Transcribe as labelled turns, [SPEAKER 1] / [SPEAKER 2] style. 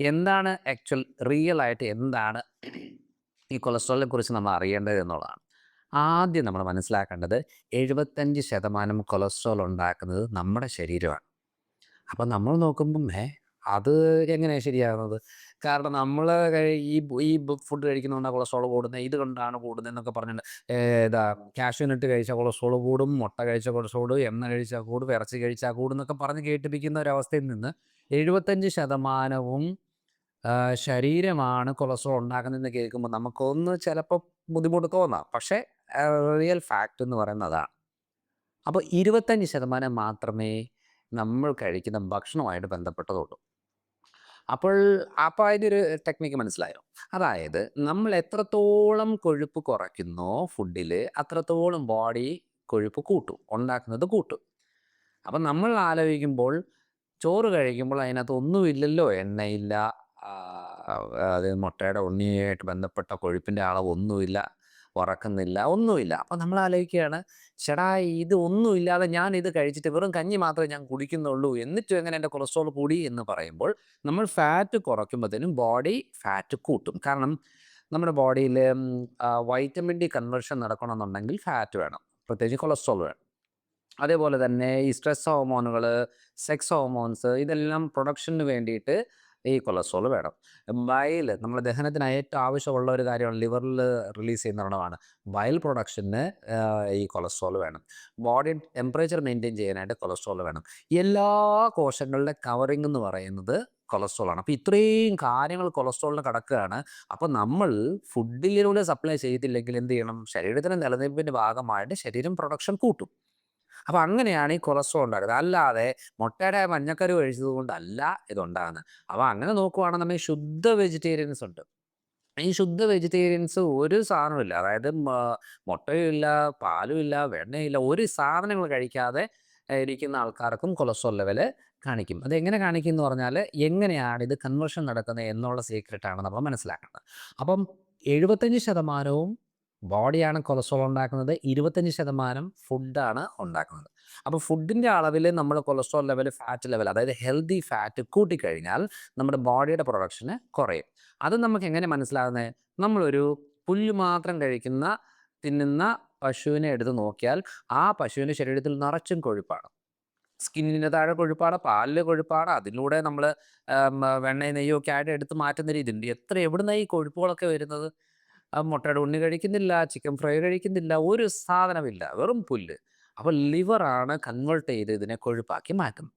[SPEAKER 1] എന്താണ് actual real ആയിട്ട് എന്താണ് ഈ കൊളസ്ട്രോളിനെ കുറിച്ച് നമ്മൾ അറിയേണ്ടത് എന്നുള്ളതാണ്. ആദ്യം നമ്മൾ മനസ്സിലാക്കേണ്ടത് എഴുപത്തഞ്ച് ശതമാനം കൊളസ്ട്രോൾ ഉണ്ടാക്കുന്നത് നമ്മുടെ ശരീരമാണ്. അപ്പം നമ്മൾ നോക്കുമ്പം ഏ അത് എങ്ങനെയാണ് ശരിയാകുന്നത് കാരണം നമ്മൾ ഈ ഈ ഫുഡ് കഴിക്കുന്നതുകൊണ്ടാണ് കൊളസ്ട്രോൾ കൂടുന്നത് ഇത് കൊണ്ടാണ് കൂടുന്നത് എന്നൊക്കെ പറഞ്ഞിട്ട് ഏതാ കാഷ്യൂനട്ട് കഴിച്ചാൽ കൊളസ്ട്രോൾ കൂടും മുട്ട കഴിച്ച കൊളസ്ട്രോൾ എണ്ണ കഴിച്ചാൽ കൂടും ഇറച്ചി കഴിച്ചാൽ കൂടും എന്നൊക്കെ പറഞ്ഞ് കേട്ടിപ്പിക്കുന്ന ഒരവസ്ഥയിൽ നിന്ന് എഴുപത്തഞ്ച് ശതമാനവും ശരീരമാണ് കൊളസ്ട്രോൾ ഉണ്ടാക്കുന്നതെന്ന് കേൾക്കുമ്പോൾ നമുക്കൊന്ന് ചിലപ്പോൾ ബുദ്ധിമുട്ട് തോന്നാം. പക്ഷേ റിയൽ ഫാക്റ്റ് എന്ന് പറയുന്നതാണ്. അപ്പോൾ ഇരുപത്തഞ്ച് ശതമാനം മാത്രമേ നമ്മൾ കഴിക്കുന്ന ഭക്ഷണവുമായിട്ട് ബന്ധപ്പെട്ടതുള്ളൂ. അപ്പോൾ അപ്പോൾ അതിന്റെ ഒരു ടെക്നിക്ക് മനസ്സിലായോ? അതായത് നമ്മൾ എത്രത്തോളം കൊഴുപ്പ് കുറയ്ക്കുന്നോ ഫുഡിൽ അത്രത്തോളം ബോഡി കൊഴുപ്പ് കൂട്ടും ഉണ്ടാക്കുന്നത് കൂട്ടും. അപ്പം നമ്മൾ ആലോചിക്കുമ്പോൾ ചോറ് കഴിക്കുമ്പോൾ അതിനകത്ത് ഒന്നുമില്ലല്ലോ എണ്ണയില്ല അത് മുട്ടയുടെ ഉണ്ണിയായിട്ട് ബന്ധപ്പെട്ട കൊഴുപ്പിന്റെ അളവൊന്നുമില്ല ഉറക്കുന്നില്ല ഒന്നുമില്ല. അപ്പോൾ നമ്മൾ ആലോചിക്കുകയാണ് ചേടാ ഇത് ഒന്നുമില്ലാതെ ഞാൻ ഇത് കഴിച്ചിട്ട് വെറും കഞ്ഞി മാത്രമേ ഞാൻ കുടിക്കുന്നുള്ളൂ എന്നിട്ടും എങ്ങനെ എന്റെ കൊളസ്ട്രോൾ കൂടി? എന്ന് പറയുമ്പോൾ നമ്മൾ ഫാറ്റ് കുറയ്ക്കുമ്പോഴത്തേനും ബോഡി ഫാറ്റ് കൂട്ടും. കാരണം നമ്മുടെ ബോഡിയിൽ വൈറ്റമിൻ ഡി കൺവേർഷൻ നടക്കണമെന്നുണ്ടെങ്കിൽ ഫാറ്റ് വേണം പ്രത്യേകിച്ച് കൊളസ്ട്രോൾ വേണം. അതേപോലെ തന്നെ ഈ സ്ട്രെസ് ഹോർമോണുകൾ സെക്സ് ഹോർമോൺസ് ഇതെല്ലാം പ്രൊഡക്ഷന് വേണ്ടിയിട്ട് ഈ കൊളസ്ട്രോൾ വേണം ബയൽ നമ്മുടെ ദഹനത്തിന് ഏറ്റവും ആവശ്യമുള്ള ഒരു കാര്യമാണ് ലിവറിൽ റിലീസ് ചെയ്യുന്ന ഒരെണ്ണമാണ് ബയൽ പ്രൊഡക്ഷന് ഈ കൊളസ്ട്രോൾ വേണം. ബോഡി ടെമ്പറേച്ചർ മെയിന്റെയിൻ ചെയ്യാനായിട്ട് കൊളസ്ട്രോൾ വേണം. എല്ലാ കോശങ്ങളുടെ കവറിംഗ് എന്ന് പറയുന്നത് കൊളസ്ട്രോൾ ആണ്. അപ്പോൾ ഇത്രയും കാര്യങ്ങൾ കൊളസ്ട്രോളിന് കിടക്കുകയാണ്. അപ്പോൾ നമ്മൾ ഫുഡിലൂടെ സപ്ലൈ ചെയ്തില്ലെങ്കിൽ എന്ത് ചെയ്യണം? ശരീരത്തിന് നിലനിൽപ്പിന്റെ ഭാഗമായിട്ട് ശരീരം പ്രൊഡക്ഷൻ കൂട്ടും. അപ്പോൾ അങ്ങനെയാണ് ഈ കൊളസ്ട്രോൾ ഉണ്ടാക്കുന്നത്. അല്ലാതെ മുട്ടയുടെ മഞ്ഞക്കറി കഴിച്ചത് കൊണ്ടല്ല ഇതുണ്ടാകുന്നത്. അപ്പോൾ അങ്ങനെ നോക്കുവാണെന്നുണ്ടെങ്കിൽ ശുദ്ധ വെജിറ്റേറിയൻസ് ഉണ്ട്. ഈ ശുദ്ധ വെജിറ്റേറിയൻസ് ഒരു സാധനമില്ല അതായത് മുട്ടയും ഇല്ല പാലും ഇല്ല വെണ്ണയില്ല ഒരു സാധനങ്ങൾ കഴിക്കാതെ ഇരിക്കുന്ന ആൾക്കാർക്കും കൊളസ്ട്രോൾ ലെവൽ കാണിക്കും. അത് എങ്ങനെ കാണിക്കും എന്ന് പറഞ്ഞാൽ എങ്ങനെയാണ് ഇത് കൺവേർഷൻ നടക്കുന്നത് എന്നുള്ള സീക്രട്ടാണ് നമ്മൾ മനസ്സിലാക്കേണ്ടത്. അപ്പം എഴുപത്തഞ്ച് ശതമാനവും ബോഡിയാണ് കൊളസ്ട്രോൾ ഉണ്ടാക്കുന്നത്. ഇരുപത്തഞ്ച് ശതമാനം ഫുഡാണ് ഉണ്ടാക്കുന്നത്. അപ്പോൾ ഫുഡിന്റെ അളവിൽ നമ്മൾ കൊളസ്ട്രോൾ ലെവൽ ഫാറ്റ് ലെവൽ അതായത് ഹെൽത്തി ഫാറ്റ് കൂട്ടിക്കഴിഞ്ഞാൽ നമ്മുടെ ബോഡിയുടെ പ്രൊഡക്ഷന് കുറയും. അത് നമുക്ക് എങ്ങനെ മനസ്സിലാകുന്നത് നമ്മളൊരു പുല്ല് മാത്രം കഴിക്കുന്ന തിന്നുന്ന പശുവിനെ എടുത്ത് നോക്കിയാൽ ആ പശുവിന്റെ ശരീരത്തിൽ നിറച്ചും കൊഴുപ്പാണ്. സ്കിന്നിന് താഴെ കൊഴുപ്പാണ് പാലിൽ കൊഴുപ്പാണ് അതിലൂടെ നമ്മൾ വെണ്ണയും നെയ്യോ ഒക്കെ ആയിട്ട് എടുത്ത് മാറ്റുന്ന രീതിയുണ്ട് എത്ര എവിടുന്ന ഈ കൊഴുപ്പുകളൊക്കെ വരുന്നത്? മുട്ടയുടെ ഉണ്ണി കഴിക്കുന്നില്ല ചിക്കൻ ഫ്രൈ കഴിക്കുന്നില്ല ഒരു സാധനമില്ല വെറും പുല്ല്. അപ്പോൾ ലിവറാണ് കൺവേർട്ട് ചെയ്ത് ഇതിനെ കൊഴുപ്പാക്കി മാറ്റുന്നത്.